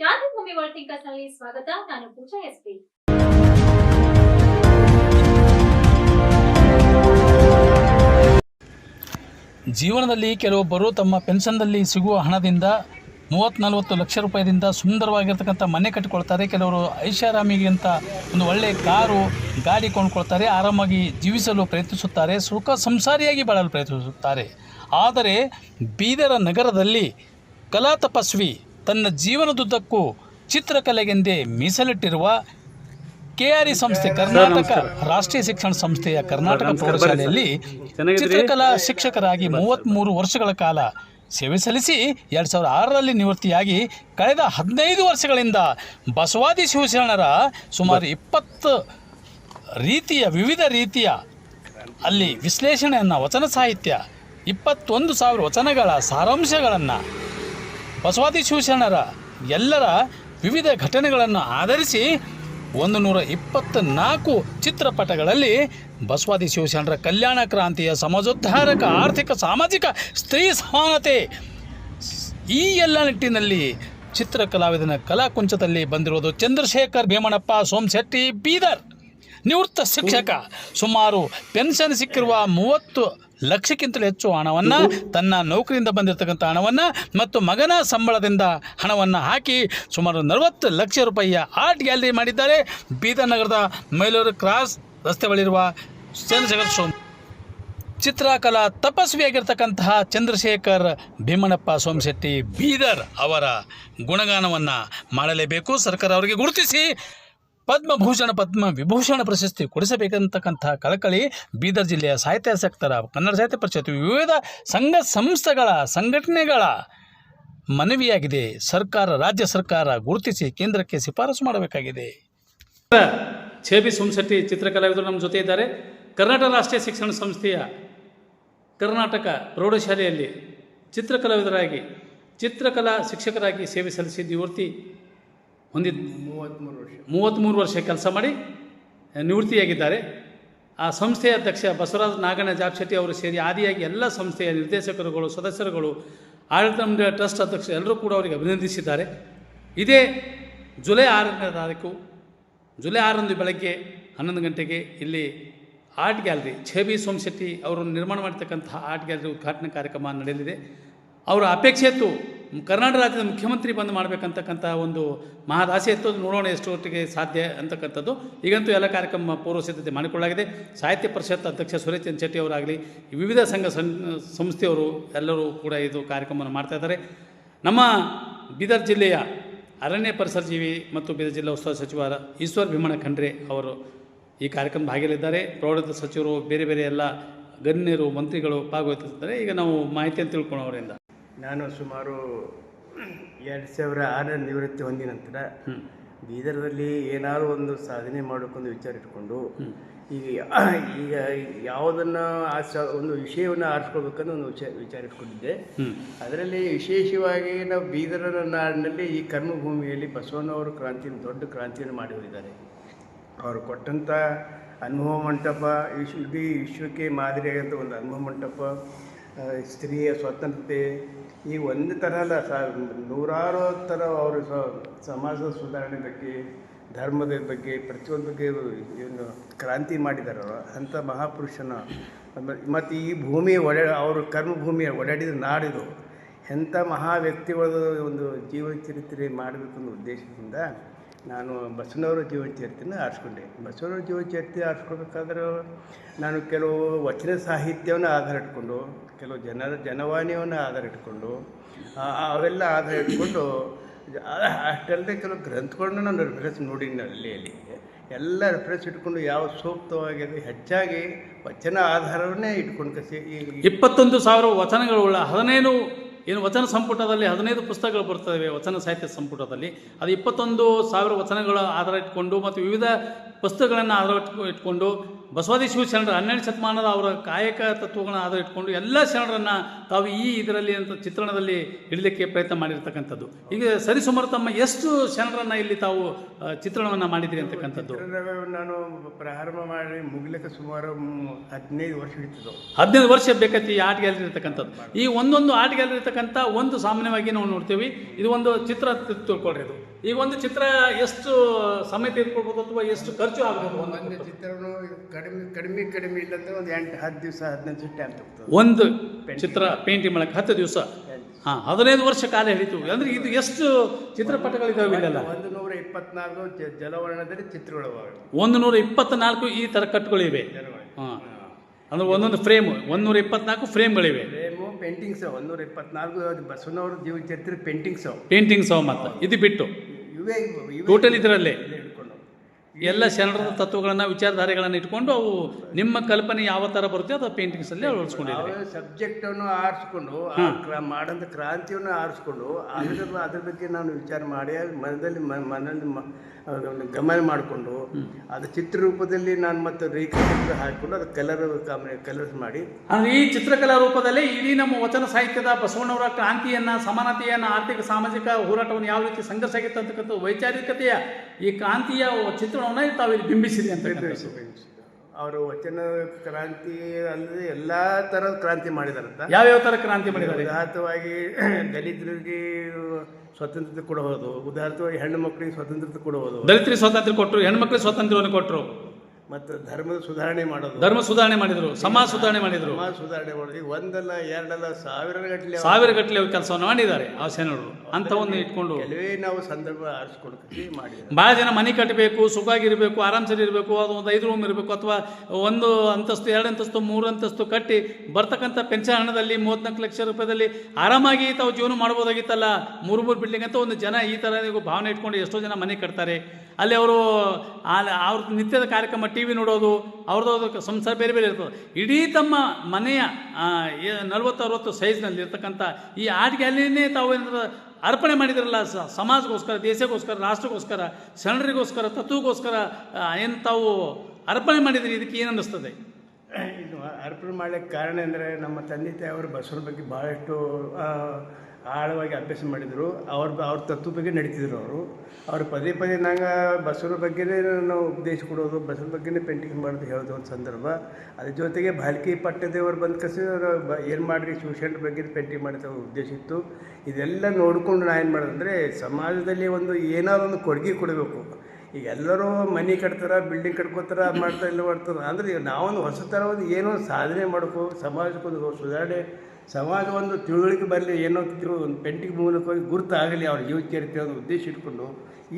ಕ್ರಾಂತಿಭೂಮಿ ವರ್ಲ್ಡ್ನಲ್ಲಿ ಸ್ವಾಗತ. ನಾನು ಪೂಜಾ ಎಸ್ಪಿ ಜೀವನದಲ್ಲಿ ಕೆಲವೊಬ್ಬರು ತಮ್ಮ ಪೆನ್ಷನ್ದಲ್ಲಿ ಸಿಗುವ ಹಣದಿಂದ ಮೂವತ್ತು ನಲವತ್ತು ಲಕ್ಷ ರೂಪಾಯಿದಿಂದ ಸುಂದರವಾಗಿರ್ತಕ್ಕಂಥ ಮನೆ ಕಟ್ಟಿಕೊಳ್ತಾರೆ. ಕೆಲವರು ಐಷಾರಾಮಿಗಿಂತ ಒಂದು ಒಳ್ಳೆಯ ಕಾರು, ಗಾಡಿ ಕೊಂಡ್ಕೊಳ್ತಾರೆ, ಆರಾಮಾಗಿ ಜೀವಿಸಲು ಪ್ರಯತ್ನಿಸುತ್ತಾರೆ, ಸುಖ ಸಂಸಾರಿಯಾಗಿ ಬಾಳಲು ಪ್ರಯತ್ನಿಸುತ್ತಾರೆ. ಆದರೆ ಬೀದರ ನಗರದಲ್ಲಿ ಕಲಾ ತಪಸ್ವಿ ತನ್ನ ಜೀವನದುದ್ದಕ್ಕೂ ಚಿತ್ರಕಲೆಗೆಂದೇ ಮೀಸಲಿಟ್ಟಿರುವ ಕೆ ಆರ್ ಇ ಸಂಸ್ಥೆ ಕರ್ನಾಟಕ ರಾಷ್ಟ್ರೀಯ ಶಿಕ್ಷಣ ಸಂಸ್ಥೆಯ ಕರ್ನಾಟಕ ಪ್ರೌಢಶಾಲೆಯಲ್ಲಿ ಚಿತ್ರಕಲಾ ಶಿಕ್ಷಕರಾಗಿ ಮೂವತ್ತ್ಮೂರು ವರ್ಷಗಳ ಕಾಲ ಸೇವೆ ಸಲ್ಲಿಸಿ ಎರಡು ಸಾವಿರದ ಆರರಲ್ಲಿ ನಿವೃತ್ತಿಯಾಗಿ ಕಳೆದ ಹದಿನೈದು ವರ್ಷಗಳಿಂದ ಬಸವಾದಿ ಶಿವಶರಣರ ಸುಮಾರು ಇಪ್ಪತ್ತು ರೀತಿಯ ವಿವಿಧ ರೀತಿಯ ಅಲ್ಲಿ ವಿಶ್ಲೇಷಣೆಯನ್ನು ವಚನ ಸಾಹಿತ್ಯ ಇಪ್ಪತ್ತೊಂದು ಸಾವಿರ ವಚನಗಳ ಸಾರಾಂಶಗಳನ್ನು ಬಸವಾದಿ ಶಿವಶರಣರ ಎಲ್ಲರ ವಿವಿಧ ಘಟನೆಗಳನ್ನು ಆಧರಿಸಿ ಒಂದು ನೂರ ಇಪ್ಪತ್ತ್ನಾಲ್ಕು ಚಿತ್ರಪಟಗಳಲ್ಲಿ ಬಸವಾದಿ ಶಿವಶರಣರ ಕಲ್ಯಾಣ ಕ್ರಾಂತಿಯ ಸಮಾಜೋದ್ಧಾರಕ ಆರ್ಥಿಕ ಸಾಮಾಜಿಕ ಸ್ತ್ರೀ ಸಮಾನತೆ ಈ ಎಲ್ಲ ನಿಟ್ಟಿನಲ್ಲಿ ಚಿತ್ರಕಲಾವಿದನ ಕಲಾಕುಂಚದಲ್ಲಿ ಬಂದಿರುವುದು ಚಂದ್ರಶೇಖರ್ ಭೀಮಣ್ಣಪ್ಪ ಸೋಮಶೆಟ್ಟಿ ಬೀದರ್. ನಿವೃತ್ತ ಶಿಕ್ಷಕ. ಸುಮಾರು ಪೆನ್ಷನ್ ಸಿಕ್ಕಿರುವ ಮೂವತ್ತು ಲಕ್ಷಕ್ಕಿಂತಲೂ ಹೆಚ್ಚು ಹಣವನ್ನು ತನ್ನ ನೌಕರಿಯಿಂದ ಬಂದಿರತಕ್ಕಂಥ ಹಣವನ್ನು ಮತ್ತು ಮಗನ ಸಂಬಳದಿಂದ ಹಣವನ್ನು ಹಾಕಿ ಸುಮಾರು ನಲವತ್ತು ಲಕ್ಷ ರೂಪಾಯಿಯ ಆರ್ಟ್ ಗ್ಯಾಲರಿ ಮಾಡಿದ್ದಾರೆ. ಬೀದರ್ ನಗರದ ಮೈಲೂರು ಕ್ರಾಸ್ ರಸ್ತೆ ಬಳಿರುವ ಚಂದ್ರಶೇಖರ್ ಸೋಮ್ ಚಿತ್ರಕಲಾ ತಪಸ್ವಿಯಾಗಿರ್ತಕ್ಕಂತಹ ಚಂದ್ರಶೇಖರ್ ಭೀಮಣ್ಣಪ್ಪ ಸೋಮಶೆಟ್ಟಿ ಬೀದರ್ ಅವರ ಗುಣಗಾನವನ್ನು ಮಾಡಲೇಬೇಕು. ಸರ್ಕಾರ ಅವರಿಗೆ ಗುರುತಿಸಿ. ಪದ್ಮಭೂಷಣ ಪದ್ಮ ವಿಭೂಷಣ ಪ್ರಶಸ್ತಿ ಕೊಡಿಸಬೇಕಂತಕ್ಕಂತಹ ಕಳಕಳಿ ಬೀದರ್ ಜಿಲ್ಲೆಯ ಸಾಹಿತ್ಯಾಸಕ್ತರ ಕನ್ನಡ ಸಾಹಿತ್ಯ ಪರಿಷತ್ ವಿವಿಧ ಸಂಘ ಸಂಸ್ಥೆಗಳ ಸಂಘಟನೆಗಳ ಮನವಿಯಾಗಿದೆ. ಸರ್ಕಾರ, ರಾಜ್ಯ ಸರ್ಕಾರ ಗುರುತಿಸಿ ಕೇಂದ್ರಕ್ಕೆ ಶಿಫಾರಸು ಮಾಡಬೇಕಾಗಿದೆ. ಛೇಬಿ ಸೋಮಶೆಟ್ಟಿ ಚಿತ್ರಕಲಾವಿದರು ನಮ್ಮ ಜೊತೆ ಇದ್ದಾರೆ. ಕರ್ನಾಟಕ ರಾಷ್ಟ್ರೀಯ ಶಿಕ್ಷಣ ಸಂಸ್ಥೆಯ ಕರ್ನಾಟಕ ಪ್ರೌಢಶಾಲೆಯಲ್ಲಿ ಚಿತ್ರಕಲಾವಿದರಾಗಿ ಚಿತ್ರಕಲಾ ಶಿಕ್ಷಕರಾಗಿ ಸೇವೆ ಸಲ್ಲಿಸಿದ್ದು ನಿವೃತ್ತಿ ಹೊಂದಿದ್ದು ಮೂವತ್ತ್ಮೂರು ವರ್ಷ. ಮೂವತ್ತ್ಮೂರು ವರ್ಷ ಕೆಲಸ ಮಾಡಿ ನಿವೃತ್ತಿಯಾಗಿದ್ದಾರೆ. ಆ ಸಂಸ್ಥೆಯ ಅಧ್ಯಕ್ಷ ಬಸವರಾಜ ನಾಗಣ್ಣ ಜಾಬ್ಶೆಟ್ಟಿ ಅವರು ಸೇರಿ ಆದಿಯಾಗಿ ಎಲ್ಲ ಸಂಸ್ಥೆಯ ನಿರ್ದೇಶಕರುಗಳು ಸದಸ್ಯರುಗಳು ಆಡಳಿತ ಮಂಡಳಿ ಟ್ರಸ್ಟ್ ಅಧ್ಯಕ್ಷ ಎಲ್ಲರೂ ಕೂಡ ಅವರಿಗೆ ಅಭಿನಂದಿಸಿದ್ದಾರೆ. ಇದೇ ಜುಲೈ ಆರನೇ ತಾರೀಕು ಜುಲೈ ಆರಂದು ಬೆಳಗ್ಗೆ ಹನ್ನೊಂದು ಗಂಟೆಗೆ ಇಲ್ಲಿ ಆರ್ಟ್ ಗ್ಯಾಲರಿ ಛೇಬಿ ಸೋಮಶೆಟ್ಟಿ ಅವರು ನಿರ್ಮಾಣ ಮಾಡಿರ್ತಕ್ಕಂತಹ ಆರ್ಟ್ ಗ್ಯಾಲರಿ ಉದ್ಘಾಟನಾ ಕಾರ್ಯಕ್ರಮ ನಡೆಯಲಿದೆ. ಅವರ ಅಪೇಕ್ಷೆ ಇತ್ತು ಕರ್ನಾಟಕ ರಾಜ್ಯದ ಮುಖ್ಯಮಂತ್ರಿ ಬಂದು ಮಾಡಬೇಕಂತಕ್ಕಂಥ ಒಂದು ಮಹದಾಸೆ ಇತ್ತು ನೋಡೋಣ ಎಷ್ಟು ಹೊತ್ತಿಗೆ ಸಾಧ್ಯ ಅಂತಕ್ಕಂಥದ್ದು. ಈಗಂತೂ ಎಲ್ಲ ಕಾರ್ಯಕ್ರಮ ಪೂರ್ವ ಸಿದ್ಧತೆ ಮಾಡಿಕೊಳ್ಳಲಾಗಿದೆ. ಸಾಹಿತ್ಯ ಪರಿಷತ್ ಅಧ್ಯಕ್ಷ ಸುರೇಶ್ ಶೆಟ್ಟಿ ಅವರಾಗಲಿ, ವಿವಿಧ ಸಂಘ ಸಂಸ್ಥೆಯವರು ಎಲ್ಲರೂ ಕೂಡ ಇದು ಕಾರ್ಯಕ್ರಮವನ್ನು ಮಾಡ್ತಾ ಇದ್ದಾರೆ. ನಮ್ಮ ಬೀದರ್ ಜಿಲ್ಲೆಯ ಅರಣ್ಯ ಪರಿಸರ ಜೀವಿ ಮತ್ತು ಬೀದರ್ ಜಿಲ್ಲಾ ಉಸ್ತುವಾರಿ ಸಚಿವ ಈಶ್ವರ್ ಭೀಮಣ್ಣ ಖಂಡ್ರೆ ಅವರು ಈ ಕಾರ್ಯಕ್ರಮ ಭಾಗಿಯಲ್ಲಿದ್ದಾರೆ. ಪ್ರೌಢ ಸಚಿವರು, ಬೇರೆ ಬೇರೆ ಎಲ್ಲ ಗಣ್ಯರು, ಮಂತ್ರಿಗಳು ಭಾಗವಹಿಸುತ್ತಾರೆ ಈಗ ನಾವು ಮಾಹಿತಿಯನ್ನು ತಿಳ್ಕೊಳ್ಳೋ ಅವರಿಂದ. ನಾನು ಸುಮಾರು ಎರಡು ಸಾವಿರ ಆರರ ನಿವೃತ್ತಿ ಹೊಂದಿದ ನಂತರ ಬೀದರದಲ್ಲಿ ಏನಾದರೂ ಒಂದು ಸಾಧನೆ ಮಾಡೋಕ್ಕೊಂದು ವಿಚಾರ ಇಟ್ಕೊಂಡು ಈಗ ಈಗ ಯಾವುದನ್ನು ಆಸ ಒಂದು ವಿಷಯವನ್ನು ಆರಿಸ್ಕೊಳ್ಬೇಕನ್ನೋ ಒಂದು ವಿಚಾರ ವಿಚಾರ ಇಟ್ಕೊಂಡಿದ್ದೆ. ಅದರಲ್ಲಿ ವಿಶೇಷವಾಗಿ ನಾವು ಬೀದರ ನಾಡಿನಲ್ಲಿ ಈ ಕರ್ಮಭೂಮಿಯಲ್ಲಿ ಬಸವಣ್ಣವರು ಕ್ರಾಂತಿಯನ್ನು ದೊಡ್ಡ ಕ್ರಾಂತಿಯನ್ನು ಮಾಡಿ ಹೋಗಿದ್ದಾರೆ. ಅವರು ಕೊಟ್ಟಂಥ ಅನುಭವ ಮಂಟಪ ವಿಶ್ವ ಇಡೀ ವಿಶ್ವಕ್ಕೆ ಮಾದರಿಯಾದಂಥ ಒಂದು ಅನುಭವ ಮಂಟಪ ಸ್ತ್ರೀಯ ಸ್ವತಂತ್ರತೆ ಈ ಒಂದು ಥರ ಅಲ್ಲ ಸ, ನೂರಾರು ಥರ ಅವರು ಸಮಾಜದ ಸುಧಾರಣೆ ಬಗ್ಗೆ, ಧರ್ಮದ ಬಗ್ಗೆ, ಪ್ರತಿಯೊಂದು ಏನು ಕ್ರಾಂತಿ ಮಾಡಿದ್ದಾರೆ ಅವರು. ಅಂಥ ಮಹಾಪುರುಷನ, ಮತ್ತು ಈ ಭೂಮಿ ಒಡೆ, ಅವರು ಕರ್ಮಭೂಮಿಯ ಒಡಾಡಿದ ನಾಡಿದು, ಎಂಥ ಮಹಾ ವ್ಯಕ್ತಿಗಳ ಒಂದು ಜೀವನ ಚರಿತ್ರೆ ಮಾಡಬೇಕು ಅನ್ನೋ ಉದ್ದೇಶದಿಂದ ನಾನು ಬಸವನವರ ಜೀವನ ಚರಿತ್ರೆನ ಆರಿಸ್ಕೊಂಡೆ. ಬಸವನವರ ಜೀವನ ಚರಿತ್ರೆ ಆರಿಸ್ಕೊಳ್ಬೇಕಾದ್ರೆ ನಾನು ಕೆಲವು ವಚನ ಸಾಹಿತ್ಯವನ್ನು ಆಧಾರ ಇಟ್ಕೊಂಡು ಕೆಲವು ಜನರ ಜನವಾಣಿಯನ್ನು ಆಧಾರ ಇಟ್ಕೊಂಡು ಅವೆಲ್ಲ ಆಧಾರ ಇಟ್ಕೊಂಡು ಅಷ್ಟಲ್ಲದೆ ಕೆಲವು ಗ್ರಂಥಗಳನ್ನ ನಾನು ರೆಫರೆನ್ಸ್ ಅಲ್ಲಿ ಅಲ್ಲಿ ಎಲ್ಲ ರೆಫರೆನ್ಸ್ ಇಟ್ಕೊಂಡು ಯಾವ ಸೂಕ್ತವಾಗಿದೆ ಹೆಚ್ಚಾಗಿ ವಚನ ಆಧಾರವನ್ನೇ ಇಟ್ಕೊಂಡು ಕಸಿ ಇಪ್ಪತ್ತೊಂದು ಸಾವಿರ ವಚನಗಳುಳ್ಳ ಹದಿನೈದು, ಏನು ವಚನ ಸಂಪುಟದಲ್ಲಿ ಹದಿನೈದು ಪುಸ್ತಕಗಳು ಬರ್ತವೆ ವಚನ ಸಾಹಿತ್ಯ ಸಂಪುಟದಲ್ಲಿ. ಅದು ಇಪ್ಪತ್ತೊಂದು ಸಾವಿರ ವಚನಗಳ ಆಧಾರ ಇಟ್ಕೊಂಡು ಮತ್ತು ವಿವಿಧ ಪುಸ್ತಕಗಳನ್ನು ಆಧಾರ ಇಟ್ಕೊ- ಇಟ್ಕೊಂಡು ಬಸವಾದಿ ಶಿವಶರಣರು ಹನ್ನೆರಡು ಶತಮಾನದ ಅವರ ಕಾಯಕ ತತ್ವಗಳನ್ನ ಆಧಾರ ಇಟ್ಕೊಂಡು ಎಲ್ಲ ಶರಣರನ್ನು ತಾವು ಈ ಇದರಲ್ಲಿ ಅಂತ ಚಿತ್ರಣದಲ್ಲಿ ಹಿಡಲಿಕ್ಕೆ ಪ್ರಯತ್ನ ಮಾಡಿರ್ತಕ್ಕಂಥದ್ದು. ಈಗ ಸರಿಸುಮಾರು ತಮ್ಮ ಎಷ್ಟು ಶರಣರನ್ನು ಇಲ್ಲಿ ತಾವು ಚಿತ್ರಣವನ್ನು ಮಾಡಿದ್ರಿ ಅಂತಕ್ಕಂಥದ್ದು? ನಾನು ಪ್ರಾರಂಭ ಮಾಡಿ ಮುಗಿಲಿಕ್ಕೆ ಸುಮಾರು ಹದಿನೈದು ವರ್ಷ ಹಿಡಿತದ್ದು. ಹದಿನೈದು ವರ್ಷ ಬೇಕೈತಿ ಈ ಆರ್ಟ್ ಗ್ಯಾಲರಿ ಇರ್ತಕ್ಕಂಥದ್ದು. ಈ ಒಂದೊಂದು ಆರ್ಟ್ ಗ್ಯಾಲರಿ ಇರ್ತಕ್ಕಂಥ ಒಂದು ಸಾಮಾನ್ಯವಾಗಿ ನಾವು ನೋಡ್ತೀವಿ. ಇದು ಒಂದು ಚಿತ್ರ ತಿಳ್ಕೊಳ್ರಿ ಇದು ಈಗ ಒಂದು ಚಿತ್ರ ಎಷ್ಟು ಸಮಯ ತೆಗೆದುಕೊಳ್ಬೋದು ಅಥವಾ ಎಷ್ಟು ಖರ್ಚು ಆಗ್ಬೋದು ಒಂದು ಚಿತ್ರವನ್ನು ಕಡಿಮೆ ಕಡಿಮೆ ಕಡಿಮೆ ಇಲ್ಲಂದ್ರೆ ಒಂದು ಎಂಟು ಹತ್ತು ದಿವಸ ಹದಿನೈದು ಟೈಮ್ ತಗ್ತದೆ ಒಂದು ಚಿತ್ರ ಪೇಂಟಿಂಗ್ ಮಾಡಕ್ಕೆ ಹತ್ತು ದಿವಸ? ಹಾಂ ಹದಿನೈದು ವರ್ಷ ಕಾಲ ಹಿಡಿತು. ಅಂದ್ರೆ ಇದು ಎಷ್ಟು ಚಿತ್ರಪಟಗಳಿದ್ದಾವೆ ಇಲ್ಲೆಲ್ಲ? ಒಂದು ನೂರ ಇಪ್ಪತ್ನಾಲ್ಕು ಜಲವರ್ಣದಲ್ಲಿ ಚಿತ್ರಗಳು. ಒಂದು ನೂರ ಇಪ್ಪತ್ನಾಲ್ಕು ಈ ಥರ ಕಟ್ಟುಗಳಿವೆ. ಹಾಂ. ಅಂದ್ರೆ ಒಂದೊಂದು ಫ್ರೇಮ್ ನೂರ ಇಪ್ಪತ್ನಾಲ್ಕು ಫ್ರೇಮ್ಗಳಿವೆ ಫ್ರೇಮು ಪೇಂಟಿಂಗ್ಸ್ ಒಂದೂರ ಇಪ್ಪತ್ನಾಲ್ಕು ಬಸವನವ್ರ ಜೀವ ಚರಿತ್ರೆ ಪೇಂಟಿಂಗ್ಸ್. ಪೇಂಟಿಂಗ್ಸ್ ಮತ್ತೆ. ಇದು ಬಿಟ್ಟು. ಇವೇ ಟೋಟಲ್ ಇದರಲ್ಲೇ. ಎಲ್ಲ ಶರಣರ ತತ್ವಗಳನ್ನು ವಿಚಾರಧಾರೆಗಳನ್ನು ಇಟ್ಕೊಂಡು ಅವು ನಿಮ್ಮ ಕಲ್ಪನೆ ಯಾವ ಥರ ಬರುತ್ತೆ ಅದು ಪೇಂಟಿಂಗ್ಸಲ್ಲಿ ಅಳವಡಿಸ್ಕೊಂಡಿದ್ದಾರೆ ಸಬ್ಜೆಕ್ಟ್ ಸಬ್ಜೆಕ್ಟನ್ನು ಆರಿಸ್ಕೊಂಡು ಮಾಡಂತ ಕ್ರಾಂತಿಯನ್ನು ಆರಿಸ್ಕೊಂಡು ಅದ್ರ ಅದ್ರ ಬಗ್ಗೆ ನಾನು ವಿಚಾರ ಮಾಡಿ ಮನದಲ್ಲಿ ಮನದಲ್ಲಿ ಗಮನ ಮಾಡಿಕೊಂಡು ಅದು ಚಿತ್ರರೂಪದಲ್ಲಿ ನಾನು ಮತ್ತು ರೇಖಾಚಿತ್ರ ಹಾಕಿಕೊಂಡು ಅದು ಕಲರ್ ಕಲರ್ಸ್ ಮಾಡಿ. ಅಂದ್ರೆ ಈ ಚಿತ್ರಕಲಾ ರೂಪದಲ್ಲಿ ಇಡೀ ನಮ್ಮ ವಚನ ಸಾಹಿತ್ಯದ ಬಸವಣ್ಣವರ ಕ್ರಾಂತಿಯನ್ನ ಸಮಾನತೆಯನ್ನ ಆರ್ಥಿಕ ಸಾಮಾಜಿಕ ಹೋರಾಟವನ್ನು ಯಾವ ರೀತಿ ಸಂಘರ್ಷ ಆಗಿತ್ತು ಅಂತಕ್ಕಂಥ ವೈಚಾರಿಕತೆಯ ಈ ಕ್ರಾಂತಿಯ ಚಿತ್ರಣವನ್ನ ತಾವು ಇಲ್ಲಿ ಬಿಂಬಿಸಿದೆ ಅಂತ ಅವರು ವಚನ ಕ್ರಾಂತಿ ಅಲ್ಲದೆ ಎಲ್ಲ ಥರದ ಕ್ರಾಂತಿ ಮಾಡಿದಾರಂತ. ಯಾವ್ಯಾವ ಥರ ಕ್ರಾಂತಿ ಮಾಡಿದ್ದಾರೆ? ಉದಾಹರಣವಾಗಿ ದಲಿತರಿಗೆ ಸ್ವಾತಂತ್ರ್ಯ ಕೊಡಬಹುದು ಉದಾಹರಣವಾಗಿ ಹೆಣ್ಣು ಮಕ್ಕಳಿಗೆ ಸ್ವಾತಂತ್ರ್ಯ ಕೊಡಬಹುದು. ದಲಿತರಿಗೆ ಸ್ವಾತಂತ್ರ್ಯ ಕೊಟ್ಟರು ಹೆಣ್ಮಕ್ಳಿಗೆ ಸ್ವಾತಂತ್ರ್ಯವನ್ನು ಕೊಟ್ಟರು ಮತ್ತು ಧರ್ಮದ ಸುಧಾರಣೆ ಮಾಡೋದು. ಧರ್ಮ ಸುಧಾರಣೆ ಮಾಡಿದ್ರು ಸಮಾಜ ಸುಧಾರಣೆ ಮಾಡಿದ್ರು. ಸಮಾಜ ಸುಧಾರಣೆ ಮಾಡೋದು. ಒಂದಲ್ಲ ಎರಡಲ್ಲ ಸಾವಿರ ಗಟ್ಟಲೆ ಸಾವಿರ ಗಟ್ಟಲೆ ಕೆಲಸವನ್ನು ಮಾಡಿದ್ದಾರೆ ಆ ಅಂತ ಒಂದು ಇಟ್ಕೊಂಡು ಕೆಲವೇ ನಾವು ಸಂದರ್ಭ ಆರಿಸ್ಕೊಡ್ತೀವಿ ಮಾಡಿ ಭಾಳ ಜನ ಮನೆ ಕಟ್ಟಬೇಕು ಸುಖಾಗಿರಬೇಕು ಆರಾಮ್ಸರಿ ಇರಬೇಕು ಅದು ಒಂದು ಐದು ರೂಮ್ ಇರಬೇಕು ಅಥವಾ ಒಂದು ಅಂತಸ್ತು ಎರಡು ಅಂತಸ್ತು ಮೂರು ಅಂತಸ್ತು ಕಟ್ಟಿ ಬರ್ತಕ್ಕಂಥ ಪೆನ್ಷನ್ ಹಣದಲ್ಲಿ ಮೂವತ್ನಾಲ್ಕು ಲಕ್ಷ ರೂಪಾಯಿದಲ್ಲಿ ಆರಾಮಾಗಿ ತಾವು ಜೀವನ ಮಾಡ್ಬೋದಾಗಿತ್ತಲ್ಲ ಮೂರು ಮೂರು ಬಿಲ್ಡಿಂಗ್ ಅಂತ ಒಂದು ಜನ ಈ ಥರ ಭಾವನೆ ಇಟ್ಕೊಂಡು ಎಷ್ಟೋ ಜನ ಮನೆ ಕಟ್ತಾರೆ. ಅಲ್ಲಿ ಅವರು ಅವ್ರ ನಿತ್ಯದ ಕಾರ್ಯಕ್ರಮ ಟಿ ವಿ ನೋಡೋದು, ಅವ್ರದ್ದು ಸಂಸಾರ ಬೇರೆ ಬೇರೆ ಇರ್ತದೆ. ಇಡೀ ತಮ್ಮ ಮನೆಯ ನಲವತ್ತು ಅರವತ್ತು ಸೈಜ್ನಲ್ಲಿ ಇರ್ತಕ್ಕಂಥ ಈ ಆರ್ಟ್ ಗ್ಯಾಲರಿನೇ ತಾವು ಏನಾದ್ರು ಅರ್ಪಣೆ ಮಾಡಿದ್ರಲ್ಲ ಸಮಾಜಕ್ಕೋಸ್ಕರ, ದೇಶಕ್ಕೋಸ್ಕರ, ರಾಷ್ಟ್ರಕ್ಕೋಸ್ಕರ ಶರಣರಿಗೋಸ್ಕರ ತತ್ವಕ್ಕೋಸ್ಕರ ಏನು ತಾವು ಅರ್ಪಣೆ ಮಾಡಿದ್ರಿ, ಇದಕ್ಕೆ ಏನು ಅನ್ನಿಸ್ತದೆ? ಇದು ಅರ್ಪಣೆ ಮಾಡಲಿಕ್ಕೆ ಕಾರಣ ಅಂದರೆ ನಮ್ಮ ತಂದೆ ತಾಯಿಯವರು ಬಸವನ ಬಗ್ಗೆ ಭಾಳಷ್ಟು ಆಳವಾಗಿ ಅಭ್ಯಾಸ ಮಾಡಿದರು. ಅವ್ರ ಅವ್ರ ತತ್ವ ಬಗ್ಗೆ ನಡೀತಿದ್ರು ಅವರು. ಅವ್ರು ಪದೇ ಪದೇ ನಂಗೆ ಬಸವನ ಬಗ್ಗೆನೇ ನಾವು ಉಪದೇಶ ಕೊಡೋದು ಬಸವನ ಬಗ್ಗೆನೇ ಪೇಂಟಿಂಗ್ ಮಾಡೋದು ಹೇಳೋದು ಒಂದು ಸಂದರ್ಭ. ಅದ್ರ ಜೊತೆಗೆ ಭಾಲ್ಕಿ ಪಟ್ಟದೇವರು ಬಂದ ಕಸಿ ಬ, ಏನು ಮಾಡಿರಿ ಶಿವಶರಣರ ಬಗ್ಗೆ ಪೇಂಟಿಂಗ್ ಮಾಡಿದ ಉದ್ದೇಶ ಇತ್ತು. ಇದೆಲ್ಲ ನೋಡಿಕೊಂಡು ನಾನು ಏನು ಮಾಡೋದಂದರೆ ಸಮಾಜದಲ್ಲಿ ಒಂದು ಏನಾದ್ರು ಒಂದು ಕೊಡುಗೆ ಕೊಡಬೇಕು. ಈಗ ಎಲ್ಲರೂ ಮನೆ ಕಟ್ತಾರೆ ಬಿಲ್ಡಿಂಗ್ ಕಟ್ಕೋತಾರೆ ಮಾಡ್ತಾ ಮಾಡ್ತಾರೆ ಇಲ್ಲ ಮಾಡ್ತಾರೆ. ಅಂದರೆ ಈಗ ನಾವೊಂದು ಹೊಸ ಥರ ಒಂದು ಏನೋ ಸಾಧನೆ ಮಾಡಬೇಕು ಸಮಾಜಕ್ಕೊಂದು ಸುಧಾರಣೆ ಸಮಾಜ ಒಂದು ತಿಳುವಳಿಕೆ ಬರಲಿ ಏನೋ ತಿಳು ಒಂದು ಪೇಂಟಿಂಗ್ ಮೂಲಕವಾಗಿ ಗುರುತಾಗಲಿ ಅವ್ರ ಜೀವ ಚರಿತ್ರೆ ಒಂದು ಉದ್ದೇಶ ಇಟ್ಕೊಂಡು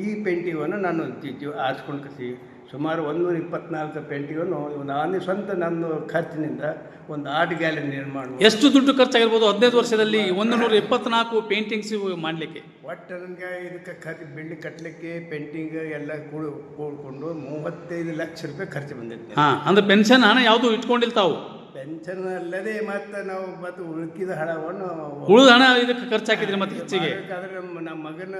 ಈ ಪೇಂಟಿಂಗನ್ನು ನಾನು ಜೀವ ಆರಿಸ್ಕೊಂಡು ಕಸಿ ಸುಮಾರು ಒಂದೂರ ಇಪ್ಪತ್ನಾಲ್ಕು ಪೇಂಟಿಂಗನ್ನು ನಾನೇ ಸ್ವಂತ ನನ್ನ ಖರ್ಚಿನಿಂದ ಒಂದು ಆರ್ಟ್ ಗ್ಯಾಲರಿ ನಿರ್ಮಾಣ ಎಷ್ಟು ದುಡ್ಡು ಖರ್ಚಾಗಿರ್ಬೋದು? ಹದಿನೈದು ವರ್ಷದಲ್ಲಿ ಒಂದು ನೂರ ಇಪ್ಪತ್ನಾಲ್ಕು ಪೇಂಟಿಂಗ್ಸ್ ಮಾಡಲಿಕ್ಕೆ. ಒಟ್ಟು ನನಗೆ ಇದಕ್ಕೆ ಖರ್ಚು ಬಿಲ್ಡಿಂಗ್ ಕಟ್ಟಲಿಕ್ಕೆ ಪೇಂಟಿಂಗ್ ಎಲ್ಲ ಕೂಡ ಕೂಡ್ಕೊಂಡು ಮೂವತ್ತೈದು ಲಕ್ಷ ರೂಪಾಯಿ ಖರ್ಚು ಬಂದಿತ್ತು. ಹಾಂ ಅಂದ್ರೆ ಪೆನ್ಷನ್ ಹಣ ಯಾವುದು ಇಟ್ಕೊಂಡಿಲ್ಲ ತಾವು? ಪೆನ್ಷನ್ ಅಲ್ಲದೆ ಮತ್ತೆ ನಾವು ಮತ್ತೆ ಉಳ್ಕಿದ ಹಣವನ್ನು ಉಳಿದ ಹಣ ಇದಕ್ಕೆ ಖರ್ಚಾಕಿದ್ರಿ ಮತ್ತೆ ಹೆಚ್ಚಿಗೆ. ಆದ್ರೆ ನಮ್ಮ ನಮ್ಮ ಮಗನ